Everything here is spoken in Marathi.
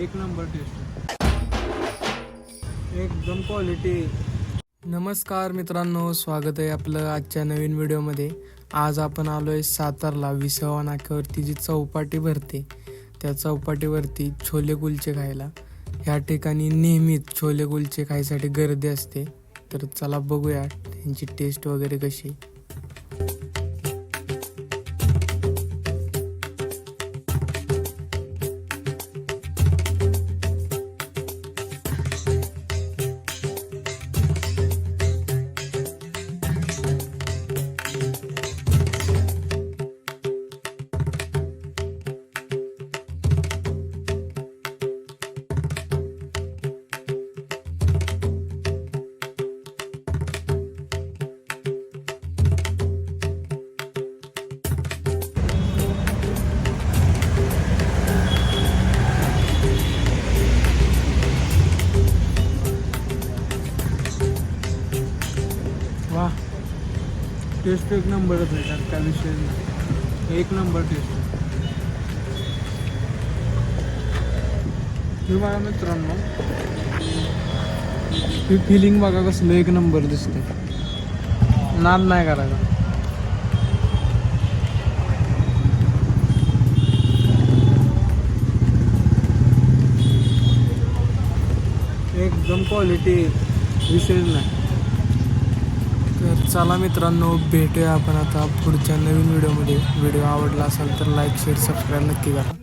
एक नंबर टेस्ट एकदम क्वालिटी नमस्कार मित्रांनो स्वागत आहे आपलं आजच्या नवीन व्हिडिओमध्ये. आज आपण आलो आहे सातारला विसावा नाक्यावरती जी चौपाटी भरते त्या चौपाटीवरती छोले कुलचे खायला. ह्या ठिकाणी नेहमीच छोले कुलचे खायसाठी गर्दी असते. तर चला बघूया त्यांची टेस्ट वगैरे कशी टेस्ट एक नंबरच आहे त्यात त्या विषय नाही. एक नंबर टेस्ट हे बघा मित्रांनो ही फिलिंग बघा कसलं एक नंबर दिसते. नाद नाही करायचा एकदम क्वालिटी विशेष नाही. तर चला मित्रांनो भेटूया आपण आता पुढच्या नवीन व्हिडिओमध्ये. व्हिडिओ आवडला असेल तर लाईक शेअर सबस्क्राईब नक्की करा.